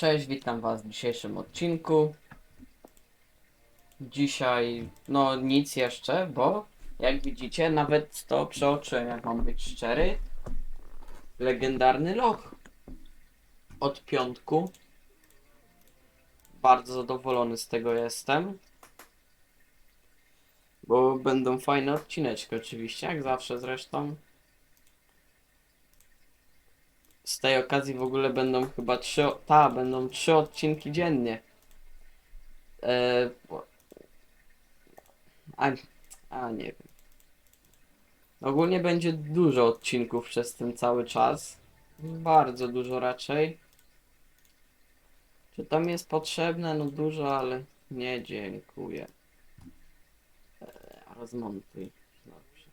Cześć, witam Was w dzisiejszym odcinku. Dzisiaj, no nic jeszcze, bo jak widzicie, nawet to przeoczyłem, jak mam być szczery. Legendarny loch od piątku. Bardzo zadowolony z tego jestem. Bo będą fajne odcineczki oczywiście, jak zawsze zresztą. Z tej okazji w ogóle będą chyba trzy, ta, będą trzy odcinki dziennie. E, a, a nie wiem. Ogólnie będzie dużo odcinków przez ten cały czas. Bardzo dużo raczej. Czy tam jest potrzebne? No dużo, ale nie dziękuję. E, rozmontuj. Dobrze.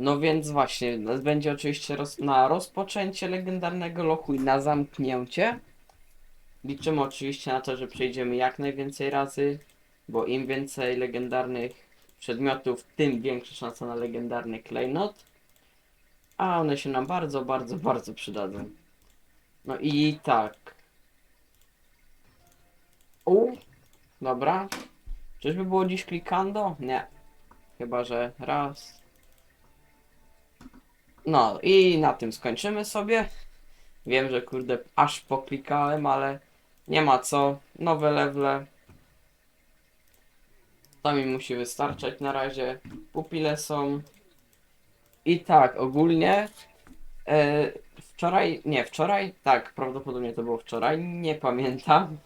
No więc właśnie, będzie oczywiście roz, na rozpoczęcie legendarnego lochu i na zamknięcie. Liczymy oczywiście na to, że przejdziemy jak najwięcej razy, bo im więcej legendarnych przedmiotów, tym większa szansa na legendarny klejnot. A one się nam bardzo, bardzo, bardzo przydadzą. No i tak. U, dobra. Czyżby było dziś klikando? Nie. Chyba, że raz, no i na tym skończymy sobie. Wiem, że kurde aż poklikałem, ale nie ma co. Nowe levele. To mi musi wystarczać na razie. Pupile są. I tak, ogólnie e, wczoraj, nie wczoraj, tak, prawdopodobnie to było wczoraj, nie pamiętam.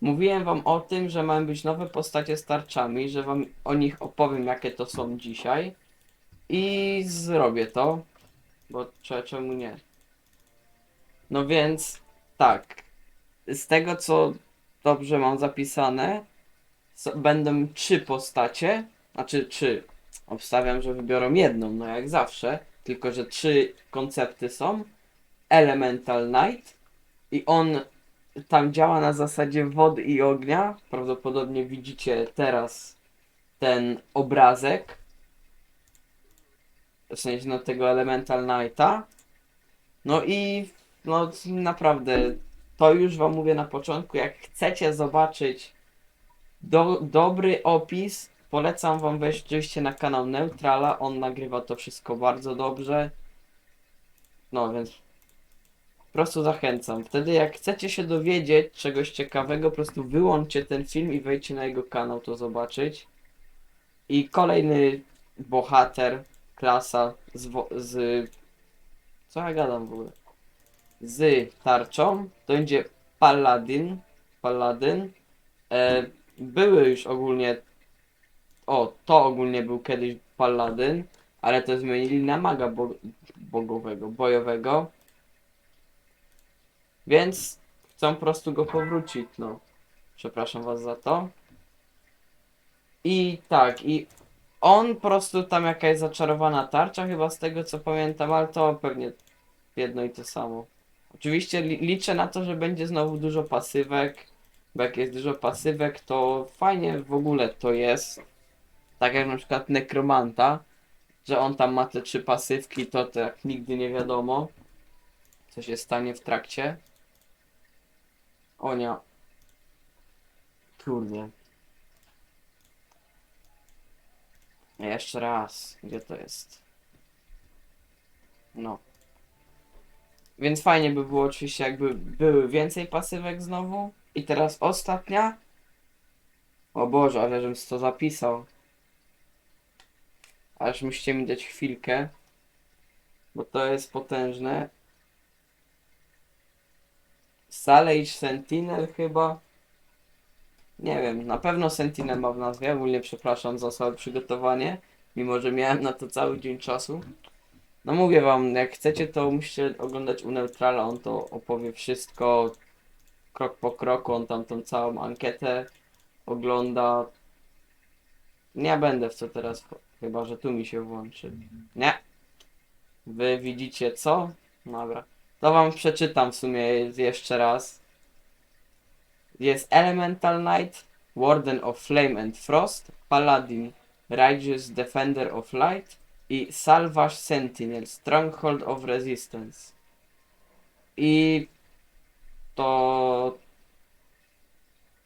Mówiłem wam o tym, że mają być nowe postacie z tarczami, że wam o nich opowiem jakie to są dzisiaj. I zrobię to, bo cze- czemu nie? No więc tak, z tego co dobrze mam zapisane, s- będą trzy postacie, znaczy trzy. Obstawiam, że wybiorą jedną, no jak zawsze, tylko że trzy koncepty są. Elemental Knight i on tam działa na zasadzie wody i ognia. Prawdopodobnie widzicie teraz ten obrazek w no tego Elemental Knighta. No i no naprawdę to już wam mówię na początku, jak chcecie zobaczyć do, dobry opis, polecam wam wejść oczywiście na kanał Neutrala, on nagrywa to wszystko bardzo dobrze. No więc po prostu zachęcam. Wtedy jak chcecie się dowiedzieć czegoś ciekawego, po prostu wyłączcie ten film i wejdźcie na jego kanał to zobaczyć. I kolejny bohater, klasa z, z co ja gadam w ogóle? Z tarczą to będzie Paladin. Paladyn. E, były już ogólnie. O, to ogólnie był kiedyś Paladyn, ale to zmienili na maga bo bogowego, bojowego. Więc chcą po prostu go powrócić, no. Przepraszam was za to. I tak, i on po prostu tam jakaś zaczarowana tarcza, chyba z tego co pamiętam, ale to pewnie jedno i to samo. Oczywiście li liczę na to, że będzie znowu dużo pasywek, bo jak jest dużo pasywek, to fajnie w ogóle to jest. Tak jak na przykład Nekromanta, że on tam ma te trzy pasywki, to tak nigdy nie wiadomo, co się stanie w trakcie. O nie. Kurde. Jeszcze raz. Gdzie to jest? No. Więc fajnie by było oczywiście, jakby były więcej pasywek znowu. I teraz ostatnia. O Boże, ale żebym to zapisał. Aż musicie mi dać chwilkę. Bo to jest potężne. Salage Sentinel chyba. Nie wiem, na pewno Sentinel ma w nazwie, ogólnie przepraszam za słabe przygotowanie, mimo że miałem na to cały dzień czasu. No mówię wam, jak chcecie to musicie oglądać u Neutrala, on to opowie wszystko krok po kroku, on tam tą całą ankietę ogląda. Nie będę w co teraz, chyba że tu mi się włączy. Nie. Wy widzicie co? Dobra. To wam przeczytam w sumie jeszcze raz. Jest Elemental Knight, Warden of Flame and Frost, Paladin, Righteous Defender of Light, i Salvage Sentinel, Stronghold of Resistance. I to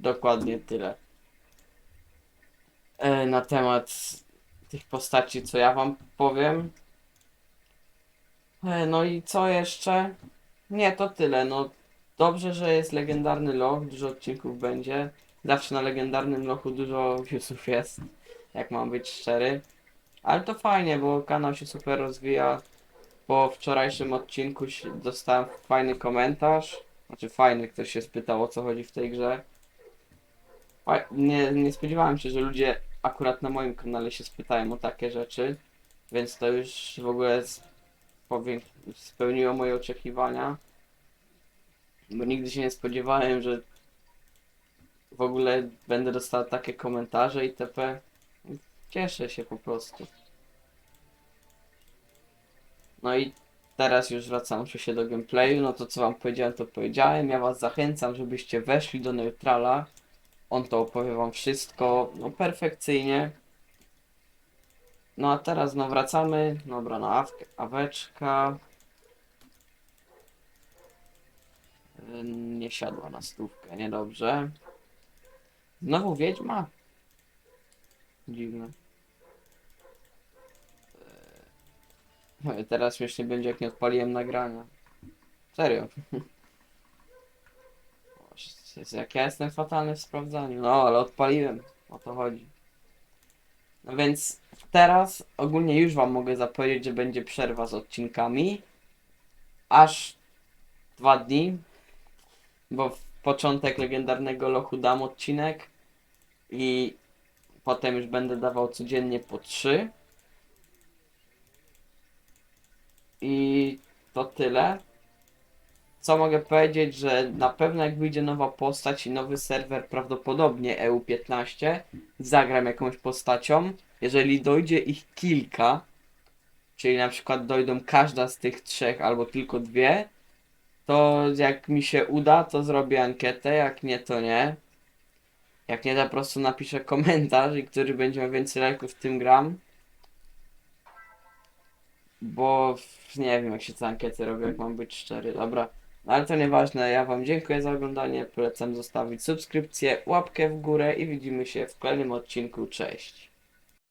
dokładnie tyle. E, na temat tych postaci, co ja wam powiem. E, no i co jeszcze? Nie, to tyle. No dobrze, że jest legendarny loch, dużo odcinków będzie. Zawsze na legendarnym lochu dużo viewsów jest, jak mam być szczery. Ale to fajnie, bo kanał się super rozwija. Po wczorajszym odcinku dostałem fajny komentarz. Znaczy fajny, ktoś się spytał o co chodzi w tej grze. Nie, nie spodziewałem się, że ludzie akurat na moim kanale się spytają o takie rzeczy. Więc to już w ogóle spełniło moje oczekiwania. Bo nigdy się nie spodziewałem, że w ogóle będę dostał takie komentarze itp. Cieszę się po prostu. No i teraz już wracam się do gameplayu. No to co wam powiedziałem, to powiedziałem. Ja was zachęcam, żebyście weszli do neutrala. On to opowie wam wszystko, no perfekcyjnie. No a teraz no wracamy. Dobra, na aweczka. Nie siadła na stówkę, niedobrze. Znowu wiedźma? Dziwne. Eee, Teraz śmiesznie będzie jak nie odpaliłem nagrania. Serio. Jak ja jestem fatalny w sprawdzaniu. No, ale odpaliłem. O to chodzi. No więc teraz ogólnie już wam mogę zapowiedzieć, że będzie przerwa z odcinkami. Aż dwa dni. Bo w początek legendarnego lochu dam odcinek. I potem już będę dawał codziennie po trzy. I to tyle. Co mogę powiedzieć, że na pewno jak wyjdzie nowa postać i nowy serwer, prawdopodobnie EU15, zagram jakąś postacią. Jeżeli dojdzie ich kilka, czyli na przykład dojdą każda z tych trzech albo tylko dwie, to jak mi się uda, to zrobię ankietę, jak nie, to nie. Jak nie, to po prostu napiszę komentarz i który będzie miał więcej lajków, tym gram. Bo nie wiem, jak się te ankiety robi, jak mam być szczery. Dobra, no ale to nieważne. Ja Wam dziękuję za oglądanie. Polecam zostawić subskrypcję, łapkę w górę i widzimy się w kolejnym odcinku. Cześć.